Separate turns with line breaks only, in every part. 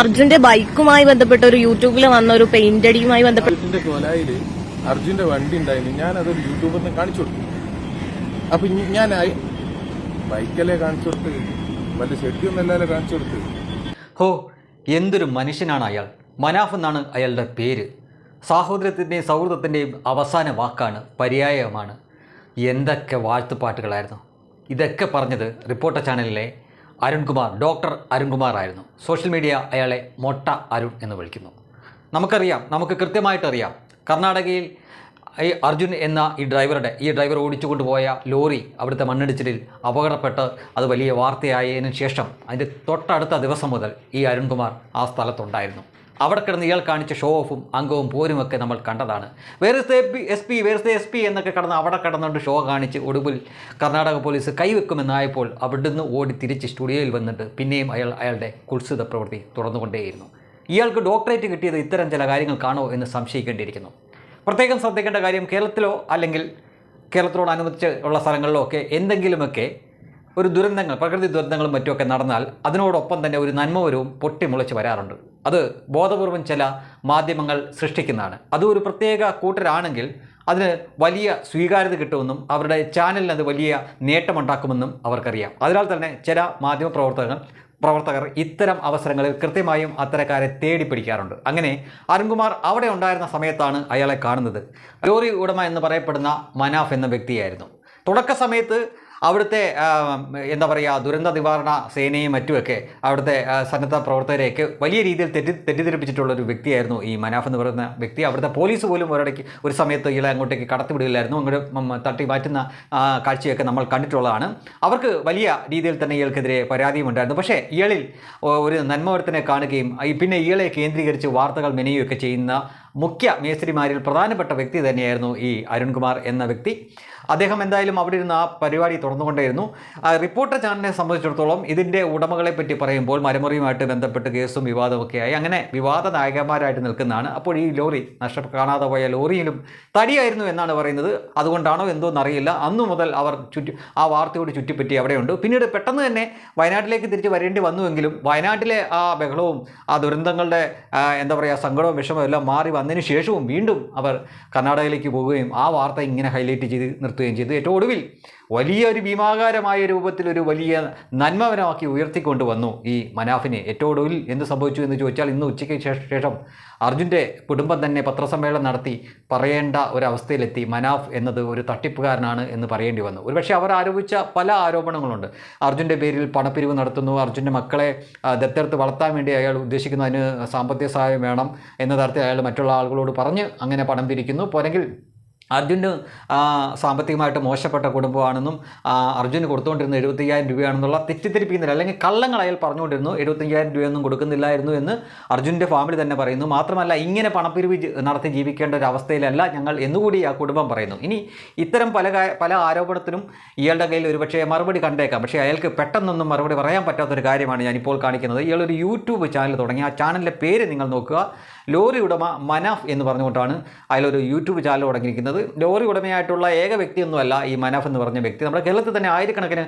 അർജുന്റെ ബൈക്കുമായി ബന്ധപ്പെട്ട ഒരു യൂട്യൂബിൽ വന്ന ഒരു പെയിന്റ് അടിയുമായി ബന്ധപ്പെട്ട
കൊലായിൽ അർജുന്റെ വണ്ടി ഉണ്ടായിരുന്നു ഞാൻ അതൊരു യൂട്യൂബറിന് കാണിച്ചു കൊടുത്തു. അപ്പൊ ഞാൻ ബൈക്കല്ലേ കാണിച്ചു കൊടുത്ത്? വല്ല ഷെഡിയൊന്നല്ലല്ലോ കാണിച്ചു കൊടുത്ത്?
ഹോ എന്തൊരു മനുഷ്യനാണ് അയാൾ. മനാഫ് എന്നാണ് അയാളുടെ പേര്. സാഹോദര്യത്തിന്റെയും സൗഹൃദത്തിന്റെയും അവസാന വാക്കാണ് പര്യായമാണ്. എന്തൊക്കെ വാഴ്ത്തുപാട്ടുകളായിരുന്നു. ഇതൊക്കെ പറഞ്ഞത് റിപ്പോർട്ടർ ചാനലിലെ അരുൺകുമാർ ഡോക്ടർ അരുൺകുമാർ ആയിരുന്നു. സോഷ്യൽ മീഡിയ അയാളെ മൊട്ട അരുൺ എന്ന് വിളിക്കുന്നു. നമുക്കറിയാം നമുക്ക് കൃത്യമായിട്ടറിയാം. കർണാടകയിൽ ഈ അർജുൻ എന്ന ഈ ഡ്രൈവറുടെ ഈ ഡ്രൈവർ ഓടിച്ചുകൊണ്ട് പോയ ലോറി അവിടുത്തെ മണ്ണിടിച്ചിലിൽ അപകടപ്പെട്ട് അത് വലിയ വാർത്തയായതിനു ശേഷം അതിന്റെ തൊട്ടടുത്ത ദിവസം മുതൽ ഈ അരുൺകുമാർ ആ സ്ഥലത്തുണ്ടായിരുന്നു. അവിടെ കിടന്ന് ഇയാൾ കാണിച്ച ഷോ ഓഫും അംഗവും പോരുമൊക്കെ നമ്മൾ കണ്ടതാണ്. വേറെ എസ് പി വേറെ എസ് പി എന്നൊക്കെ കടന്ന് അവിടെ കടന്നുകൊണ്ട് ഷോ കാണിച്ച് ഒടുവിൽ കർണാടക പോലീസ് കൈവെക്കുമെന്നായപ്പോൾ അവിടുന്ന് ഓടി തിരിച്ച് സ്റ്റുഡിയോയിൽ വന്നിട്ട് പിന്നെയും അയാൾ അയാളുടെ കുത്സിത പ്രവൃത്തി തുറന്നുകൊണ്ടേയിരുന്നു ഇയാൾക്ക് ഡോക്ടറേറ്റ് കിട്ടിയത് ഇത്തരം ചില കാര്യങ്ങൾ കാണോ എന്ന് സംശയിക്കേണ്ടിയിരിക്കുന്നു. പ്രത്യേകം ശ്രദ്ധിക്കേണ്ട കാര്യം കേരളത്തിലോ അല്ലെങ്കിൽ കേരളത്തോടനുബന്ധിച്ച് ഉള്ള സ്ഥലങ്ങളിലോ ഒക്കെ എന്തെങ്കിലുമൊക്കെ ഒരു ദുരന്തങ്ങൾ പ്രകൃതി ദുരന്തങ്ങളും മറ്റുമൊക്കെ നടന്നാൽ അതിനോടൊപ്പം തന്നെ ഒരു നന്മവരവും പൊട്ടിമുളച്ച് വരാറുണ്ട്. അത് ബോധപൂർവം ചില മാധ്യമങ്ങൾ സൃഷ്ടിക്കുന്നതാണ്. അതും ഒരു പ്രത്യേക കൂട്ടരാണെങ്കിൽ അതിന് വലിയ സ്വീകാര്യത കിട്ടുമെന്നും അവരുടെ ചാനലിന് അത് വലിയ നേട്ടമുണ്ടാക്കുമെന്നും അവർക്കറിയാം. അതിനാൽ തന്നെ ചില മാധ്യമപ്രവർത്തകർ പ്രവർത്തകർ ഇത്തരം അവസരങ്ങളിൽ കൃത്യമായും അത്തരക്കാരെ തേടി പിടിക്കാറുണ്ട് അങ്ങനെ അരുൺകുമാർ അവിടെ ഉണ്ടായിരുന്ന സമയത്താണ് അയാളെ കാണുന്നത്. ലോറി ഉടമ എന്ന് പറയപ്പെടുന്ന മനാഫ് എന്ന വ്യക്തിയായിരുന്നു. തുടക്ക സമയത്ത് അവിടുത്തെ എന്താ പറയുക ദുരന്ത നിവാരണ സേനയും മറ്റുമൊക്കെ അവിടുത്തെ സന്നദ്ധ പ്രവർത്തകരെയൊക്കെ വലിയ രീതിയിൽ തെറ്റി തെറ്റിദ്ധരിപ്പിച്ചിട്ടുള്ള ഒരു വ്യക്തിയായിരുന്നു ഈ മനാഫ് എന്ന് പറയുന്ന വ്യക്തി. അവിടുത്തെ പോലീസ് പോലും ഒരിടയ്ക്ക് ഒരു സമയത്ത് ഇയാളെ അങ്ങോട്ടേക്ക് കടത്തിവിടുകയില്ലായിരുന്നു. അങ്ങോട്ട് തട്ടി മാറ്റുന്ന കാഴ്ചയൊക്കെ നമ്മൾ കണ്ടിട്ടുള്ളതാണ്. അവർക്ക് വലിയ രീതിയിൽ തന്നെ ഇയാൾക്കെതിരെ പരാതിയും ഉണ്ടായിരുന്നു. പക്ഷേ ഇയാളിൽ ഒരു നന്മവർത്തനെ കാണുകയും പിന്നെ ഇയാളെ കേന്ദ്രീകരിച്ച് വാർത്തകൾ മെനയുകയൊക്കെ ചെയ്യുന്ന മുഖ്യ മേസ്ത്രിമാരിൽ പ്രധാനപ്പെട്ട വ്യക്തി തന്നെയായിരുന്നു ഈ അരുൺകുമാർ എന്ന വ്യക്തി. അദ്ദേഹം എന്തായാലും അവിടെ ഇരുന്ന് ആ പരിപാടി തുറന്നുകൊണ്ടേയിരുന്നു. റിപ്പോർട്ടർ ചാനലിനെ സംബന്ധിച്ചിടത്തോളം ഇതിന്റെ ഉടമകളെ പറ്റി പറയുമ്പോൾ മരമുറിയുമായിട്ട് ബന്ധപ്പെട്ട് കേസും വിവാദമൊക്കെ ആയി. അങ്ങനെ വിവാദ നായകന്മാരായിട്ട് നിൽക്കുന്നതാണ്. അപ്പോൾ ഈ ലോറി നഷ്ട കാണാതെ പോയ ലോറിയിലും തടിയായിരുന്നു എന്നാണ് പറയുന്നത്. അതുകൊണ്ടാണോ എന്തോന്നറിയില്ല അന്നു മുതൽ അവർ ചുറ്റി ആ വാർത്തയോട് ചുറ്റിപ്പറ്റി അവിടെയുണ്ട്. പിന്നീട് പെട്ടെന്ന് തന്നെ വയനാട്ടിലേക്ക് തിരിച്ച് വരേണ്ടി വന്നുവെങ്കിലും വയനാട്ടിലെ ആ ബഹളവും ആ ദുരന്തങ്ങളുടെ എന്താ പറയുക സങ്കടവും വിഷമവും എല്ലാം മാറി വന്നതിന് ശേഷവും വീണ്ടും അവർ കർണാടകയിലേക്ക് പോവുകയും ആ വാർത്ത ഇങ്ങനെ ഹൈലൈറ്റ് ചെയ്ത് നിർത്തുകയും ചെയ്തു. ഏറ്റവും ഒടുവിൽ വലിയ ഒരു ഭീമാകാരമായ രൂപത്തിൽ ഒരു വലിയ നന്മവനമാക്കി ഉയർത്തിക്കൊണ്ട് വന്നു ഈ മനാഫിനെ. ഏറ്റവും ഒടുവിൽ എന്ത് സംഭവിച്ചു എന്ന് ചോദിച്ചാൽ ഇന്ന് ഉച്ചയ്ക്ക് ശേഷ- അർജുന്റെ കുടുംബം തന്നെ പത്രസമ്മേളനം നടത്തി പറയേണ്ട ഒരവസ്ഥയിലെത്തി. മനാഫ് എന്നത് ഒരു തട്ടിപ്പുകാരനാണ് എന്ന് പറയേണ്ടി വന്നു. ഒരുപക്ഷെ അവർ ആരോപിച്ച പല ആരോപണങ്ങളുണ്ട്. അർജുന്റെ പേരിൽ പണപ്പിരിവ് നടത്തുന്നു. അർജുന്റെ മക്കളെ ദത്തെടുത്ത് വളർത്താൻ വേണ്ടി അയാൾ ഉദ്ദേശിക്കുന്നതിന് സാമ്പത്തിക സഹായം വേണം എന്ന തരത്തിൽ അയാൾ മറ്റുള്ള ആളുകളോട് പറഞ്ഞ് അങ്ങനെ പണം പിരിക്കുന്നു. പോരെങ്കിൽ അർജുന് സാമ്പത്തികമായിട്ട് മോശപ്പെട്ട കുടുംബമാണെന്നും അർജുന് കൊടുത്തുകൊണ്ടിരുന്ന എഴുപത്തയ്യായിരം രൂപയാണെന്നുള്ള തെറ്റിദ്ധരിപ്പിക്കുന്നില്ല. അല്ലെങ്കിൽ കള്ളങ്ങൾ അയാൾ പറഞ്ഞുകൊണ്ടിരുന്നു എഴുപത്തയ്യായിരം രൂപയൊന്നും കൊടുക്കുന്നില്ലായിരുന്നു എന്ന് അർജുന്റെ ഫാമിലി തന്നെ പറയുന്നു. മാത്രമല്ല ഇങ്ങനെ പണപ്പിരിവ് നടത്തി ജീവിക്കേണ്ട ഒരു അവസ്ഥയിലല്ല ഞങ്ങൾ എന്നുകൂടി ആ കുടുംബം പറയുന്നു. ഇനി ഇത്തരം പല പല ആരോപണത്തിനും ഇയാളുടെ കയ്യിൽ ഒരുപക്ഷെ മറുപടി കണ്ടേക്കാം. പക്ഷേ അയാൾക്ക് പെട്ടെന്നൊന്നും മറുപടി പറയാൻ പറ്റാത്തൊരു കാര്യമാണ് ഞാനിപ്പോൾ കാണിക്കുന്നത്. ഇയാളൊരു യൂട്യൂബ് ചാനൽ തുടങ്ങി. ആ ചാനലിന്റെ പേര് നിങ്ങൾ നോക്കുക. ലോറി ഉടമ മനാഫ് എന്ന് പറഞ്ഞുകൊണ്ടാണ് അയാളൊരു യൂട്യൂബ് ചാനൽ തുടങ്ങിയിരിക്കുന്നത്. ലോറി ഉടമയായിട്ടുള്ള ഏക വ്യക്തിയൊന്നുമല്ല ഈ മനാഫ് എന്ന് പറഞ്ഞ വ്യക്തി. നമ്മുടെ കേരളത്തിൽ തന്നെ ആയിരക്കണക്കിന്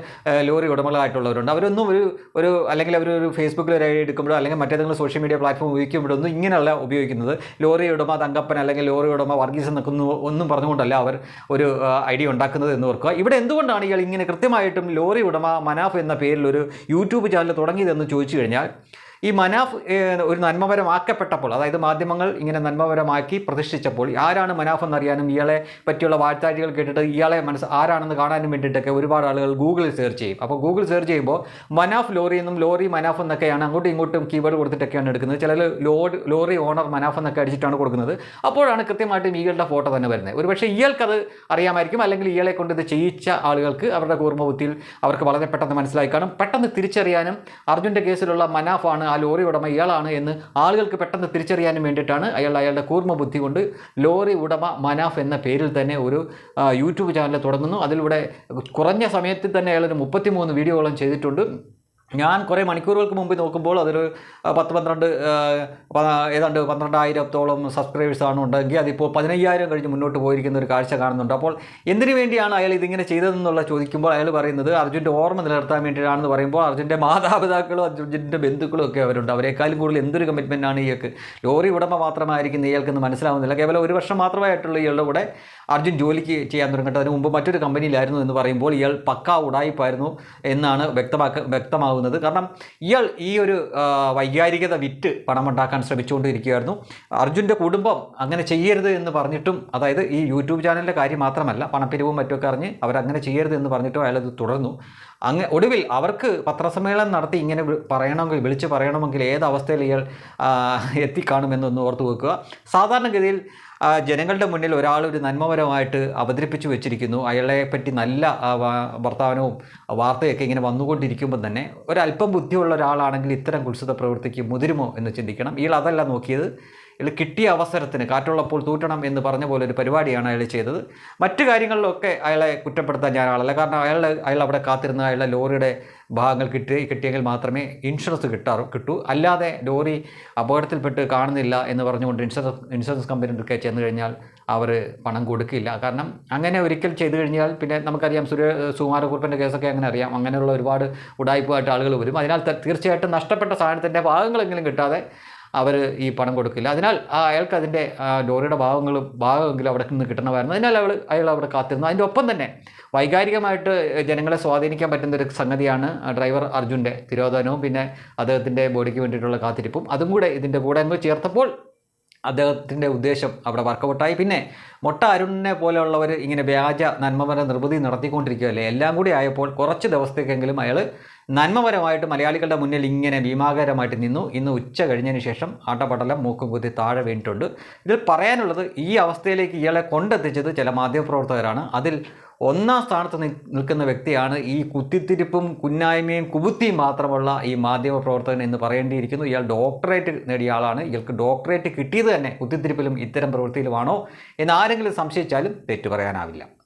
ലോറി ഉടമകളായിട്ടുള്ളവരുണ്ട്. അവരൊന്നും ഒരു ഒരു അല്ലെങ്കിൽ അവർ ഒരു ഫേസ്ബുക്കിൽ ഒരു ഐഡി എടുക്കുമ്പോഴോ അല്ലെങ്കിൽ മറ്റേതെങ്കിലും സോഷ്യൽ മീഡിയ പ്ലാറ്റ്ഫോം ഉപയോഗിക്കുമ്പോഴൊന്നും ഇങ്ങനെയല്ല ഉപയോഗിക്കുന്നത്. ലോറി ഉടമ തങ്കപ്പൻ അല്ലെങ്കിൽ ലോറി ഉടമ വർഗീസ് എന്നൊക്കെ ഒന്നും പറഞ്ഞുകൊണ്ടല്ല അവർ ഒരു ഐഡിയ ഉണ്ടാക്കുന്നത് എന്ന് ഓർക്കുക. ഇവിടെ എന്തുകൊണ്ടാണ് ഇയാൾ ഇങ്ങനെ കൃത്യമായിട്ടും ലോറി ഉടമ മനാഫ് എന്ന പേരിൽ ഒരു യൂട്യൂബ് ചാനൽ തുടങ്ങിയതെന്ന് ചോദിച്ചു കഴിഞ്ഞാൽ ഈ മനാഫ് ഒരു നന്മപരമാക്കപ്പെട്ടപ്പോൾ അതായത് മാധ്യമങ്ങൾ ഇങ്ങനെ നന്മപരമാക്കി പ്രതിഷ്ഠിച്ചപ്പോൾ ആരാണ് മനാഫ് എന്നറിയാനും ഇയാളെ പറ്റിയുള്ള വാഴ്ത്താഴികൾ കേട്ടിട്ട് ഇയാളെ മനസ്സ് ആരാണെന്ന് കാണാനും വേണ്ടിയിട്ടൊക്കെ ഒരുപാട് ആളുകൾ ഗൂഗിളിൽ സെർച്ച് ചെയ്യും. അപ്പോൾ ഗൂഗിൾ സെർച്ച് ചെയ്യുമ്പോൾ മനാഫ് ലോറി എന്നും ലോറി മനാഫ് എന്നൊക്കെയാണ് അങ്ങോട്ടും ഇങ്ങോട്ടും കീവേഡ് കൊടുത്തിട്ടൊക്കെയാണ് എടുക്കുന്നത്. ചിലർ ലോഡ് ലോറി ഓണർ മനാഫ് എന്നൊക്കെ അടിച്ചിട്ടാണ് കൊടുക്കുന്നത്. അപ്പോഴാണ് കൃത്യമായിട്ടും ഇയാളുടെ ഫോട്ടോ തന്നെ വരുന്നത്. ഒരുപക്ഷെ ഇയാൾക്കത് അറിയാമായിരിക്കും അല്ലെങ്കിൽ ഇയാളെ കൊണ്ട് ഇത് ചെയ്യിച്ച ആളുകൾക്ക് അവരുടെ കൂർമ്മബുദ്ധിയിൽ അവർക്ക് വളരെ പെട്ടെന്ന് മനസ്സിലായി കാണും. പെട്ടെന്ന് തിരിച്ചറിയാനും അർജുന്റെ കേസിലുള്ള മനാഫാണ് ആ ലോറി ഉടമ ഇയാളാണ് എന്ന് ആളുകൾക്ക് പെട്ടെന്ന് തിരിച്ചറിയാനും വേണ്ടിയിട്ടാണ് അയാൾ അയാളുടെ കൂർമ്മ ബുദ്ധി കൊണ്ട് ലോറി ഉടമ മനാഫ് എന്ന പേരിൽ തന്നെ ഒരു യൂട്യൂബ് ചാനൽ തുടങ്ങുന്നു. അതിലൂടെ കുറഞ്ഞ സമയത്തിൽ തന്നെ അയാളൊരു മുപ്പത്തി മുപ്പത്തിമൂന്ന് വീഡിയോകളും ചെയ്തിട്ടുണ്ട്. ഞാൻ കുറേ മണിക്കൂറുകൾക്ക് മുമ്പ് നോക്കുമ്പോൾ അതൊരു പത്ത് പന്ത്രണ്ട് ഏതാണ്ട് പന്ത്രണ്ടായിരത്തോളം സബ്സ്ക്രൈബേഴ്സാണ് ഉണ്ടെങ്കിൽ അതിപ്പോൾ പതിനയ്യായിരം കഴിഞ്ഞ് മുന്നോട്ട് പോയിരിക്കുന്ന ഒരു കാഴ്ച കാണുന്നുണ്ട്. അപ്പോൾ എന്തിനു വേണ്ടിയാണ് അയാൾ ഇതിങ്ങനെ ചെയ്തതെന്നുള്ള ചോദിക്കുമ്പോൾ അയാൾ പറയുന്നത് അർജുന്റെ ഓർമ്മ നിലനിർത്താൻ വേണ്ടിയിട്ടാണെന്ന് പറയുമ്പോൾ അർജുന്റെ മാതാപിതാക്കളും അർജുന്റെ ബന്ധുക്കളും ഒക്കെ അവരുണ്ട്. അവരെക്കാളും കൂടുതൽ എന്തൊരു കമ്മിറ്റ്മെന്റ് ആണ് ഇയാൾക്ക്? ലോറി ഉടമ മാത്രമായിരിക്കുന്ന ഇയാൾക്കെന്ന് മനസ്സിലാവുന്നില്ല. കേവലം ഒരു വർഷം മാത്രമായിട്ടുള്ള ഇയാളുടെ കൂടെ അർജുൻ ജോലിക്ക് ചെയ്യാൻ തുടങ്ങിയിട്ട് അതിന് മുമ്പ് മറ്റൊരു കമ്പനിയിലായിരുന്നു എന്ന് പറയുമ്പോൾ ഇയാൾ പക്കാ ഉടായിപ്പായിരുന്നു എന്നാണ് വ്യക്തമാക്ക വ്യക്തമാകുന്നത് കാരണം ഇയാൾ ഈ ഒരു വൈകാരികത വിറ്റ് പണമുണ്ടാക്കാൻ ശ്രമിച്ചുകൊണ്ടിരിക്കുകയായിരുന്നു. അർജുന്റെ കുടുംബം അങ്ങനെ ചെയ്യരുത് എന്ന് പറഞ്ഞിട്ടും അതായത് ഈ യൂട്യൂബ് ചാനലിന്റെ കാര്യം മാത്രമല്ല പണപ്പിരിവും മറ്റുമൊക്കെ അറിഞ്ഞ് അവരങ്ങനെ ചെയ്യരുത് എന്ന് പറഞ്ഞിട്ടും അയാളത് തുടർന്നു. അങ്ങ് ഒടുവിൽ അവർക്ക് പത്രസമ്മേളനം നടത്തി ഇങ്ങനെ പറയണമെങ്കിൽ വിളിച്ച് പറയണമെങ്കിൽ ഏത് അവസ്ഥയിൽ ഇയാൾ എത്തിക്കാണുമെന്നൊന്ന് ഓർത്ത് വെക്കുക. സാധാരണഗതിയിൽ ജനങ്ങളുടെ മുന്നിൽ ഒരാൾ ഒരു നന്മപരമായിട്ട് അവതരിപ്പിച്ചു വെച്ചിരിക്കുന്നു. അയാളെ പറ്റി നല്ല വർത്തമാനവും വാർത്തയൊക്കെ ഇങ്ങനെ വന്നുകൊണ്ടിരിക്കുമ്പോൾ തന്നെ ഒരല്പം ബുദ്ധിയുള്ള ഒരാളാണെങ്കിൽ ഇത്തരം കുത്സിത പ്രവൃത്തിക്ക് മുതിരുമോ എന്ന് ചിന്തിക്കണം. ഇയാൾ അതല്ല നോക്കിയത്. ഇയാൾ കിട്ടിയ അവസരത്തിന് കാറ്റുള്ളപ്പോൾ തൂറ്റണം എന്ന് പറഞ്ഞ പോലെ ഒരു പരിപാടിയാണ് അയാൾ ചെയ്തത്. മറ്റു കാര്യങ്ങളിലൊക്കെ അയാളെ കുറ്റപ്പെടുത്താൻ ഞാൻ ആളല്ല. കാരണം അയാൾ അയാൾ അവിടെ കാത്തിരുന്ന അയാളുടെ ലോറിയുടെ ഭാഗങ്ങൾ കിട്ടി കിട്ടിയെങ്കിൽ മാത്രമേ ഇൻഷുറൻസ് കിട്ടാറു കിട്ടൂ. അല്ലാതെ ലോറി അപകടത്തിൽപ്പെട്ട് കാണുന്നില്ല എന്ന് പറഞ്ഞുകൊണ്ട് ഇൻഷുറൻസ് ഇൻഷുറൻസ് കമ്പനിയൊക്കെ ചെന്ന് കഴിഞ്ഞാൽ അവർ പണം കൊടുക്കില്ല. കാരണം അങ്ങനെ ഒരിക്കൽ ചെയ്തു കഴിഞ്ഞാൽ പിന്നെ നമുക്കറിയാം സുരേ സുകുമാരക്കുറിപ്പിന്റെ കേസൊക്കെ അങ്ങനെ അറിയാം. അങ്ങനെയുള്ള ഒരുപാട് ഉടായ്പായിട്ട് ആളുകൾ വരും. അതിനാൽ തീർച്ചയായിട്ടും നഷ്ടപ്പെട്ട സാധനത്തിന്റെ ഭാഗങ്ങളെങ്കിലും കിട്ടാതെ അവർ ഈ പണം കൊടുക്കില്ല. അതിനാൽ ആ അയാൾക്ക് അതിന്റെ ഡോറിയുടെ ഭാഗങ്ങളും ഭാഗമെങ്കിലും അവിടെ നിന്ന് കിട്ടണമായിരുന്നു. അതിനാൽ അവൾ അയാൾ അവിടെ കാത്തിരുന്നു. അതിന്റെ ഒപ്പം തന്നെ വൈകാരികമായിട്ട് ജനങ്ങളെ സ്വാധീനിക്കാൻ പറ്റുന്ന ഒരു സംഗതിയാണ് ഡ്രൈവർ അർജുന്റെ തിരോധനവും പിന്നെ അദ്ദേഹത്തിന്റെ ബോഡിക്ക് വേണ്ടിയിട്ടുള്ള കാത്തിരിപ്പും. അതും കൂടെ ഇതിന്റെ കൂടെ അങ്ങ് ചേർത്തപ്പോൾ അദ്ദേഹത്തിന്റെ ഉദ്ദേശം അവിടെ വർക്കൗട്ടായി. പിന്നെ മൊട്ട അരുണിനെ പോലെയുള്ളവർ ഇങ്ങനെ വ്യാജ നന്മപര നിർമ്മിതി നടത്തിക്കൊണ്ടിരിക്കുകയല്ലേ? എല്ലാം കൂടി ആയപ്പോൾ കുറച്ച് ദിവസത്തേക്കെങ്കിലും അയാൾ നന്മപരമായിട്ട് മലയാളികളുടെ മുന്നിൽ ഇങ്ങനെ ഭീമാകരമായിട്ട് നിന്നു. ഇന്ന് ഉച്ച കഴിഞ്ഞതിന് ശേഷം ആട്ടപടലം മൂക്കും കുത്തി താഴെ വീണിട്ടുണ്ട്. ഇതിൽ പറയാനുള്ളത് ഈ അവസ്ഥയിലേക്ക് ഇയാളെ കൊണ്ടെത്തിച്ചത് ചില മാധ്യമപ്രവർത്തകരാണ്. അതിൽ ഒന്നാം സ്ഥാനത്ത് നിൽക്കുന്ന വ്യക്തിയാണ് ഈ കുത്തിത്തിരിപ്പും കുന്നായ്മയും കുബുത്തിയും മാത്രമുള്ള ഈ മാധ്യമ പ്രവർത്തകൻ എന്ന് പറയേണ്ടിയിരിക്കുന്നു. ഇയാൾ ഡോക്ടറേറ്റ് നേടിയ ആളാണ്. ഇയാൾക്ക് ഡോക്ടറേറ്റ് കിട്ടിയത് തന്നെ കുത്തിത്തിരിപ്പിലും ഇത്തരം പ്രവൃത്തിയിലുമാണോ എന്ന് ആരെങ്കിലും സംശയിച്ചാലും തെറ്റു പറയാനാവില്ല.